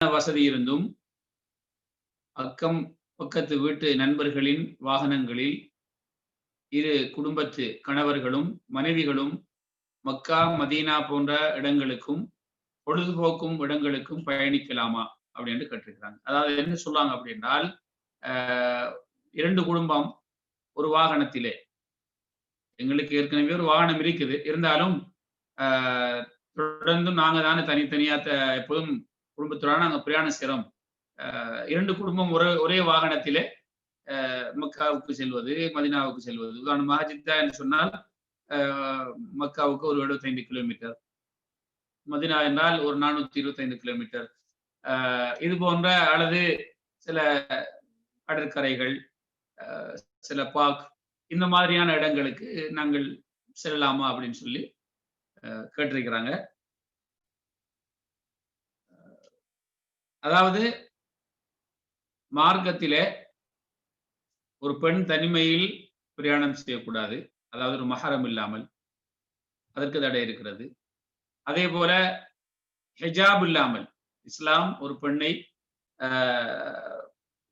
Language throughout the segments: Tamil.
வசதி இருந்தும் அக்கம் பக்கத்து வீட்டு நண்பர்களின் வாகனங்களில் இரு குடும்பத்து கணவர்களும் மனைவிகளும் மக்கா மதீனா போன்ற இடங்களுக்கும் பொழுதுபோக்கும் இடங்களுக்கும் பயணிக்கலாமா அப்படின்னு கேட்டிருக்கிறாங்க. அதாவது என்ன சொல்லுவாங்க அப்படின்னால் இரண்டு குடும்பம் ஒரு வாகனத்திலே. எங்களுக்கு ஏற்கனவே ஒரு வாகனம் இருக்குது. இருந்தாலும் தொடர்ந்தும் நாங்க தானே தனித்தனியா எப்போதும் குடும்பத்தோட நாங்க பிரயாணம் செய்கிறோம் இரண்டு குடும்பம் ஒரே ஒரே வாகனத்திலே மக்காவுக்கு செல்வது மதினாவுக்கு செல்வது. உதாரணமாக ஜித்தா என்று சொன்னால் மக்காவுக்கு ஒரு எழுபத்தைந்து கிலோமீட்டர். மதினா என்றால் ஒரு நானூத்தி இருபத்தைந்து கிலோமீட்டர். இது போன்ற அல்லது சில கடற்கரைகள் சில பார்க் இந்த மாதிரியான இடங்களுக்கு நாங்கள் செல்லலாமா அப்படின்னு சொல்லி கேட்டிருக்கிறாங்க. அதாவது மார்க்கத்திலே ஒரு பெண் தனிமையில் பிரயாணம் செய்யக்கூடாது. அதாவது ஒரு மகரம் இல்லாமல். அதற்கு தடை இருக்கிறது. அதே போல ஹெஜாப் இல்லாமல். இஸ்லாம் ஒரு பெண்ணை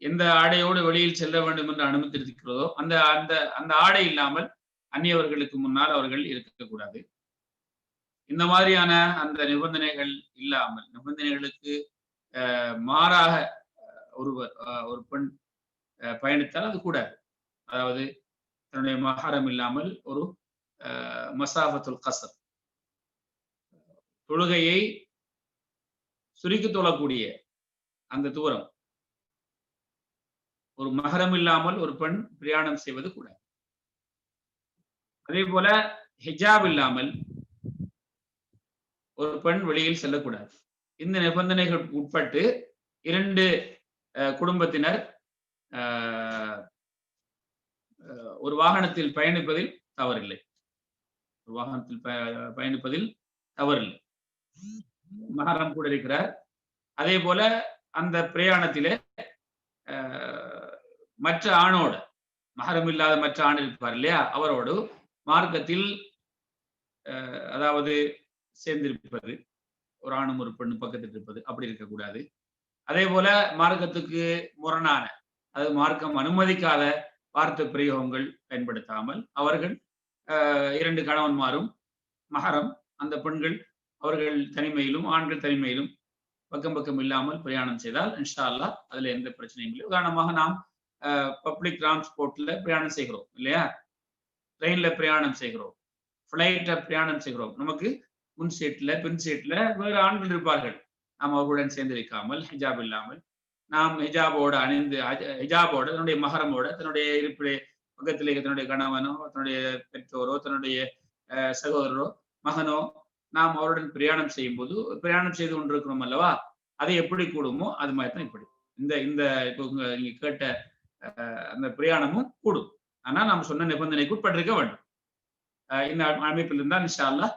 எந்த ஆடையோடு வெளியில் செல்ல வேண்டும் என்று அனுமதித்திருக்கிறதோ அந்த அந்த அந்த ஆடை இல்லாமல் அந்நியவர்களுக்கு முன்னால் அவர்கள் இருக்கக்கூடாது. இந்த மாதிரியான அந்த நிபந்தனைகள் இல்லாமல் நிபந்தனைகளுக்கு மாறாக ஒருவர் ஒரு பெண் பயணித்தால் அது கூடாது. அதாவது தன்னுடைய மகாரம் இல்லாமல் ஒரு மசாபத்துல் கசர். தொழுகையை சுருக்கி தொழக்கூடிய அந்த தூரம். ஒரு மகரம் இல்லாமல் ஒரு பெண் பிரயாணம் செய்வது கூட அதே போல ஹிஜாப் இல்லாமல் ஒரு பெண் வெளியில் செல்லக்கூடாது. இந்த நிபந்தனைகள் உட்பட்டு இரண்டு குடும்பத்தினர் ஒரு வாகனத்தில் பயணிப்பதில் தவறில்லை. ஒரு வாகனத்தில் பயணிப்பதில் தவறில்லை. மகரம் கூட இருக்கிறார். அதே போல அந்த பிரயாணத்திலே மற்ற ஆணோடு மகரம் இல்லாத மற்ற ஆண் இருப்பார் இல்லையா? அவரோடு மார்க்கத்தில் அதாவது சேர்ந்திருப்பது. ஒரு ஆணும் ஒரு பெண்ணு பக்கத்தில் இருப்பது. அப்படி இருக்கக்கூடாது. அதே போல மார்க்கத்துக்கு முரணான அது மார்க்கம் அனுமதிக்காத வார்த்தை பிரயோகங்கள் பயன்படுத்தாமல் அவர்கள் இரண்டு கணவன்மாரும் மகரம் அந்த பெண்கள் அவர்கள் தனிமையிலும் ஆண்கள் தனிமையிலும் பக்கம் பக்கம் இல்லாமல் பிரயாணம் செய்தால் இன்ஷா அல்லா அதுல எந்த பிரச்சனையும் இல்லை. உதாரணமாக நாம் பப்ளிக் டிரான்ஸ்போர்ட்ல பிரயாணம் செய்கிறோம் இல்லையா? ட்ரெயின்ல பிரயாணம் செய்கிறோம். ஃப்ளைட்ல பிரயாணம் செய்கிறோம். நமக்கு முன் சீட்ல பின் சீட்ல வேறு ஆண்கள் இருப்பார்கள். நாம் அவர்களுடன் சேர்ந்து வைக்காமல் ஹிஜாப் இல்லாமல். நாம் ஹிஜாபோட அணிந்து ஹிஜாபோட தன்னுடைய மகரமோட தன்னுடைய இருப்பிலே பக்கத்திலே தன்னுடைய கணவனோ தன்னுடைய பெற்றோரோ தன்னுடைய சகோதரரோ மகனோ நாம் அவருடன் பிரயாணம் செய்யும் போது பிரயாணம் செய்து கொண்டிருக்கிறோம் அல்லவா? அதை எப்படி கூடுமோ அது மாதிரி தான் இப்படி. இந்த இந்த இப்போ நீங்க கேட்ட அந்த பிரயாணமும் கூடும். ஆனா நாம் சொன்ன நிபந்தனைக்கு உட்பட்டிருக்க வேண்டும். இந்த அமைப்பில் இருந்தால் நிஷா அல்லா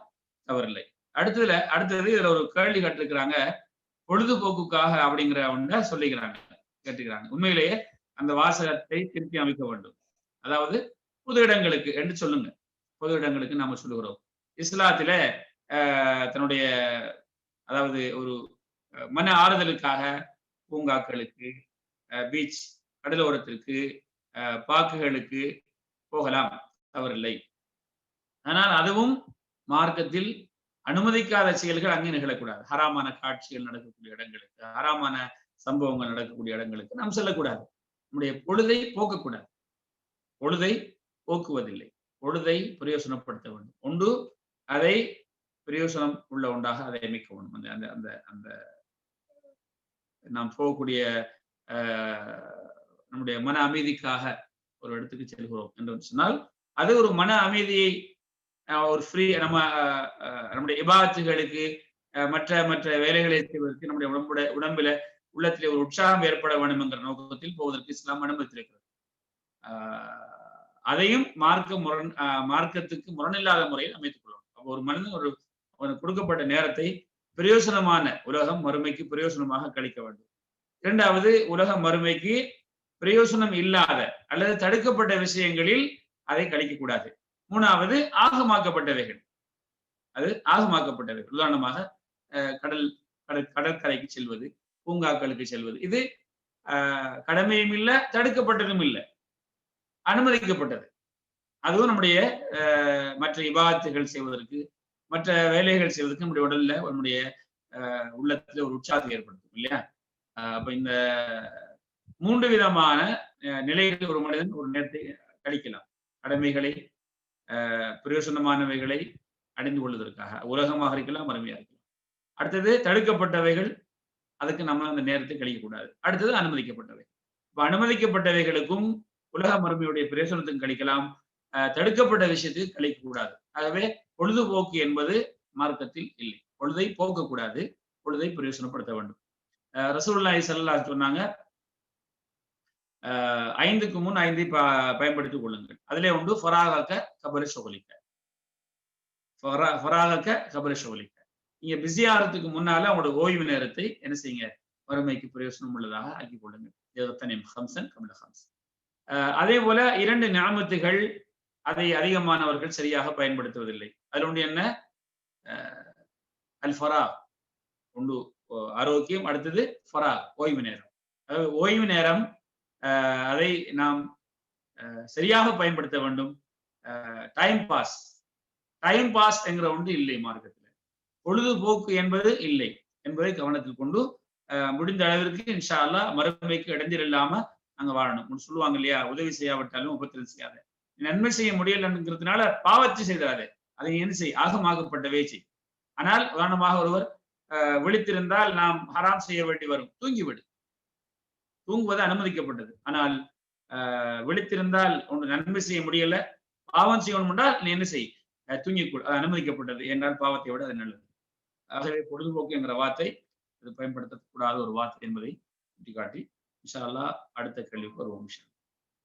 தவறில்லை. அடுத்ததுல அடுத்தது இதுல ஒரு கேள்வி கட்டிருக்கிறாங்க. பொழுதுபோக்குக்காக அப்படிங்கிற ஒன்றை சொல்லிக்கிறாங்க கேட்டுக்கிறாங்க உண்மையிலேயே அந்த வாசகத்தை திருப்பி அமைக்க வேண்டும். அதாவது பொது இடங்களுக்கு என்று சொல்லுங்க. பொது இடங்களுக்கு நாம சொல்லுகிறோம். இஸ்லாத்தில தன்னுடைய அதாவது ஒரு மன ஆறுதலுக்காக பூங்காக்களுக்கு பீச் கடலோரத்திற்கு பாக்குகளுக்கு போகலாம். தவறில்லை. ஆனால் அதுவும் மார்க்கத்தில் அனுமதிக்காத செயல்கள் அங்கே நிகழக்கூடாது. ஹராமான காட்சிகள் நடக்கக்கூடிய இடங்களுக்கு ஹராமான சம்பவங்கள் நடக்கக்கூடிய இடங்களுக்கு நாம் செல்லக்கூடாது. நம்முடைய பொழுதை போக்கக்கூடாது. பொழுதை போக்குவதில்லை. பொழுதை பிரயோசனப்படுத்த வேண்டும். ஒன்று அதை பிரயோசனம் உள்ள ஒன்றாக அதை அமைக்க வேண்டும். அந்த அந்த அந்த அந்த நாம் போகக்கூடிய நம்முடைய மன அமைதிக்காக ஒரு இடத்துக்கு செல்கிறோம் என்று சொன்னால் அது ஒரு மன அமைதியை ஒரு ஃப்ரீ நம்ம நம்முடைய இபாத்துகளுக்கு மற்ற மற்ற வேலைகளை செய்வதற்கு நம்முடைய உடம்புட உடம்புல உள்ளத்திலே ஒரு உற்சாகம் ஏற்பட வேண்டும் என்ற நோக்கத்தில் போவதற்கு இஸ்லாம் அனுமதித்திருக்கிறது. அதையும் மார்க்க முரண் மார்க்கத்துக்கு முரணில்லாத முறையில் அமைத்துக் கொள்ளணும். அப்போ ஒரு மனிதன் ஒரு அவனுக்கு கொடுக்கப்பட்ட நேரத்தை பிரயோசனமான உலகம் மறுமைக்கு பிரயோசனமாக கழிக்க வேண்டும். இரண்டாவது உலக மறுமைக்கு பிரயோசனம் இல்லாத அல்லது தடுக்கப்பட்ட விஷயங்களில் அதை கழிக்கக்கூடாது மூணாவது ஆகமாக்கப்பட்டவைகள். அது ஆகமாக்கப்பட்டவைகள். உதாரணமாக கடல் கடல் கடற்கரைக்கு செல்வது பூங்காக்களுக்கு செல்வது. இது ஆஹ், கடமையும் இல்லை தடுக்கப்பட்டதும் இல்லை. அனுமதிக்கப்பட்டது. அதுவும் நம்முடைய மற்ற விவாதத்துகள் செய்வதற்கு மற்ற வேலைகள் செய்வதற்கு நம்முடைய உடல்ல நம்முடைய உள்ளத்துல ஒரு உற்சாகத்தை ஏற்படுத்தும் இல்லையா? அப்ப இந்த மூன்று விதமான நிலைகளில் ஒரு மனிதன் ஒரு நேரத்தை கழிக்கலாம். கடமைகளை பிரயோசனமானவைகளை அடைந்து கொள்வதற்காக. உலகமாக இருக்கலாம் அருமையாக இருக்கலாம். அடுத்தது தடுக்கப்பட்டவைகள் அதுக்கு நம்ம அந்த நேரத்தை கழிக்கக்கூடாது. அடுத்தது அனுமதிக்கப்பட்டவை. இப்போ அனுமதிக்கப்பட்டவைகளுக்கும் உலக மருமையுடைய பிரயோசனத்துக்கும் கழிக்கலாம். தடுக்கப்பட்ட விஷயத்துக்கு கழிக்கக்கூடாது. ஆகவே பொழுதுபோக்கு என்பது மார்க்கத்தில் இல்லை. பொழுதை போக்கக்கூடாது. பொழுதை பிரயோசனப்படுத்த வேண்டும். ரசூல்லாய் ரசூலுல்லாஹி சொன்னாங்க ஐந்துக்கு முன் ஐந்தை ப- பயன்படுத்திக் கொள்ளுங்கள். அதிலே உண்டு ஃபராகக்க கபரி ஷுகலிக்க ஃபரா- ஃபராகக்க கபல நீங்க பிஸியாகிறதுக்கு முன்னால உங்களோட ஓய்வு நேரத்தை என்ன செய்யுங்க? வறுமைக்கு பிரயோசனம் உள்ளதாக ஆக்கிக் கொள்ளுங்கள். எத்தனை ஹம்சன் ஆஹ், அதே போல இரண்டு ஞாபகத்துகள் அதை அதிகமானவர்கள் சரியாக பயன்படுத்துவதில்லை. அதில் ஒன்று என்ன? ஆஹ், அல் ஃபரா ஒன்று ஆரோக்கியம். அடுத்தது ஃபரா ஓய்வு நேரம். அதாவது ஓய்வு நேரம் அதை நாம் சரியாக பயன்படுத்த வேண்டும். டைம் பாஸ் டைம் பாஸ் என்கிற ஒன்று இல்லை மார்க்கத்தில். பொழுதுபோக்கு என்பது இல்லை என்பதை கவனத்தில் கொண்டு முடிந்த அளவிற்கு இன்ஷா அல்லா மறுமைக்கு இடைஞ்சல் இல்லாம அங்க வாழணும். சொல்லுவாங்க இல்லையா உதவி செய்யாவிட்டாலும் உபத்திரம் செய்யாத. நன்மை செய்ய முடியலங்கிறதுனால பாவத்தை செய்தாதே. அதை என்ன செய்? ஆகமாகப்பட்ட செய் ஆனால் உதாரணமாக ஒருவர் விழித்திருந்தால் நாம் ஹராம் செய்ய வேண்டி வரும். தூங்கிவிடு. தூங்குவது அனுமதிக்கப்பட்டது. ஆனால் விழித்திருந்தால் ஒன்று நன்மை செய்ய முடியல. பாவம் செய்யணும் என்றால் நீ என்ன செய்? அஹ், தூங்கிக்கூட அது அனுமதிக்கப்பட்டது என்றால் பாவத்தை விட அது நல்லது. ஆகவே பொழுதுபோக்கு என்கிற வார்த்தை அது பயன்படுத்தக்கூடாத ஒரு வார்த்தை என்பதை சுட்டிக்காட்டி விஷாலா அடுத்த கேள்விக்கு வருவோம் இன்ஷா